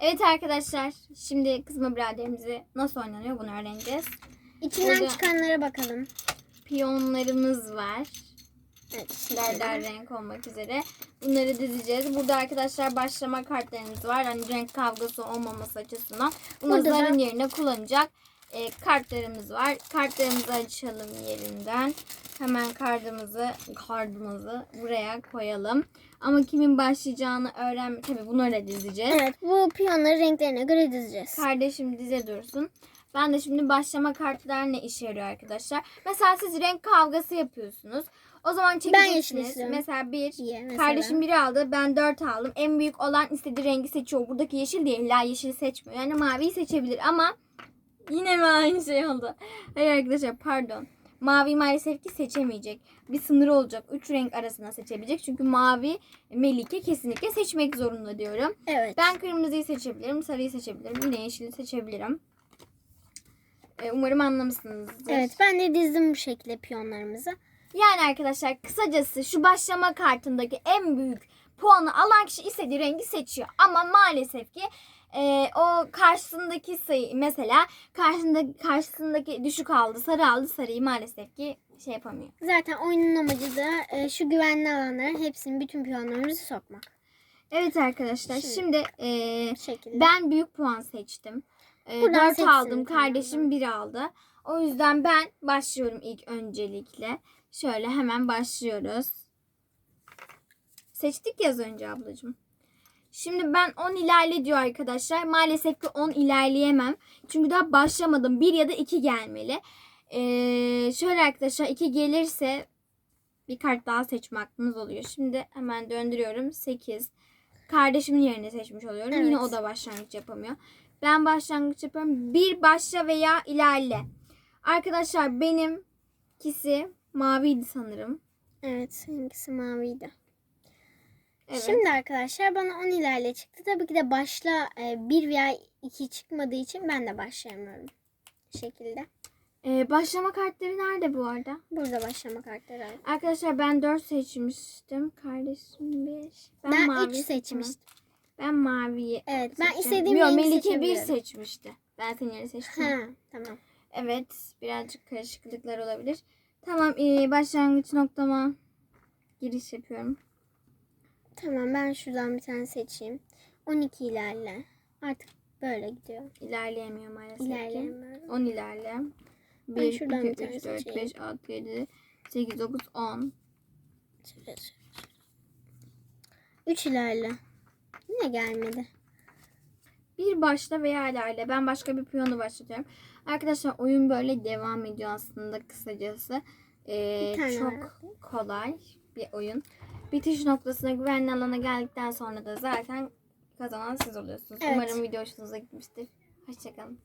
Evet arkadaşlar şimdi kızma biraderimizi nasıl oynanıyor bunu öğreneceğiz. İçinden Burada- çıkanlara bakalım. Piyonlarımız var. Evet. Derder renk olmak üzere. Bunları dizeceğiz. Burada arkadaşlar başlama kartlarımız var. Hani renk kavgası olmaması açısından. Bunları zarın yerine kullanacak e, kartlarımız var. Kartlarımızı açalım yerinden. Hemen kartımızı, kartımızı buraya koyalım. Ama kimin başlayacağını öğren tabii bunları dizeceğiz. Evet bu piyonları renklerine göre dizeceğiz. Kardeşim dize dursun. Ben de şimdi başlama kartlar ne işe yarıyor arkadaşlar? Mesela siz renk kavgası yapıyorsunuz. O zaman çekeceksiniz. istiyorum. Mesela bir, Diye mesela. kardeşim biri aldı. Ben dört aldım. En büyük olan istediği rengi seçiyor. Buradaki yeşil değil. La yeşil seçmiyor. Yani maviyi seçebilir ama yine mi aynı şey oldu? Hayır arkadaşlar pardon. Mavi maalesef ki seçemeyecek. Bir sınırı olacak. Üç renk arasında seçebilecek. Çünkü mavi Melike kesinlikle seçmek zorunda diyorum. Evet. Ben kırmızıyı seçebilirim, sarıyı seçebilirim, yine yeşili seçebilirim. Ee, umarım anlamışsınızdır. Evet ben de dizdim bu şekilde piyonlarımızı. Yani arkadaşlar kısacası şu başlama kartındaki en büyük puanı alan kişi istediği rengi seçiyor. Ama maalesef ki e, o karşısındaki sayı mesela karşısında karşısındaki düşük aldı, sarı aldı, sarıyı maalesef ki şey yapamıyor. Zaten oyunun amacı da e, şu güvenli alanlara hepsini bütün piyonlarımızı sokmak. Evet arkadaşlar Şimdi- şimdi e. Ben büyük puan seçtim. Buradan 4 seçsin aldım. Kardeşim 1 aldı. O yüzden ben başlıyorum ilk öncelikle. Şöyle hemen başlıyoruz. Seçtik ya az önce ablacığım. Şimdi ben 10 ilerle diyor arkadaşlar. Maalesef ki 10 ilerleyemem. Çünkü daha başlamadım. 1 ya da 2 gelmeli. Ee, şöyle arkadaşlar 2 gelirse bir kart daha seçme hakkımız oluyor. Şimdi hemen döndürüyorum. 8. Kardeşimin yerine seçmiş oluyorum. Yine Evet. o da başlangıç yapamıyor. Ben başlangıç yapıyorum. Bir başla veya ilerle. Arkadaşlar benimkisi maviydi sanırım. Evet seninkisi maviydi. Evet. Şimdi arkadaşlar bana 10 ilerle çıktı. Tabii ki de başla 1 veya 2 çıkmadığı için ben de başlayamıyorum. Bu şekilde. Ee, başlama kartları nerede bu arada? Burada başlama kartları var. Arkadaşlar ben 4 seçmiştim. Kardeşim 5. Ben, mavi 3 seçtim. seçmiştim. Ben maviyi Evet ben istediğim Yok, rengi Melike 1 seçebiliyorum. seçmişti. Ben yerine seçtim. Ha, tamam. Evet, birazcık karışıklıklar olabilir. Tamam, ee, başlangıç noktama giriş yapıyorum. Tamam ben şuradan bir tane seçeyim. 12 ilerle. Artık böyle gidiyor. İlerleyemiyor maalesef. İlerleyemiyorum. 10 ilerle. Ben 1, şuradan 2, bir tane 3, 4, seçeyim. 5, 6, 7, 8, 9, 10. 3 ilerle. Yine gelmedi. Bir başla veya ilerle. Ben başka bir piyonu başlatıyorum. Arkadaşlar oyun böyle devam ediyor aslında kısacası. Ee, çok kolay bir oyun. Bitiş noktasına güvenli alana geldikten sonra da zaten kazanan siz oluyorsunuz. Evet. Umarım video hoşunuza gitmiştir. Hoşçakalın.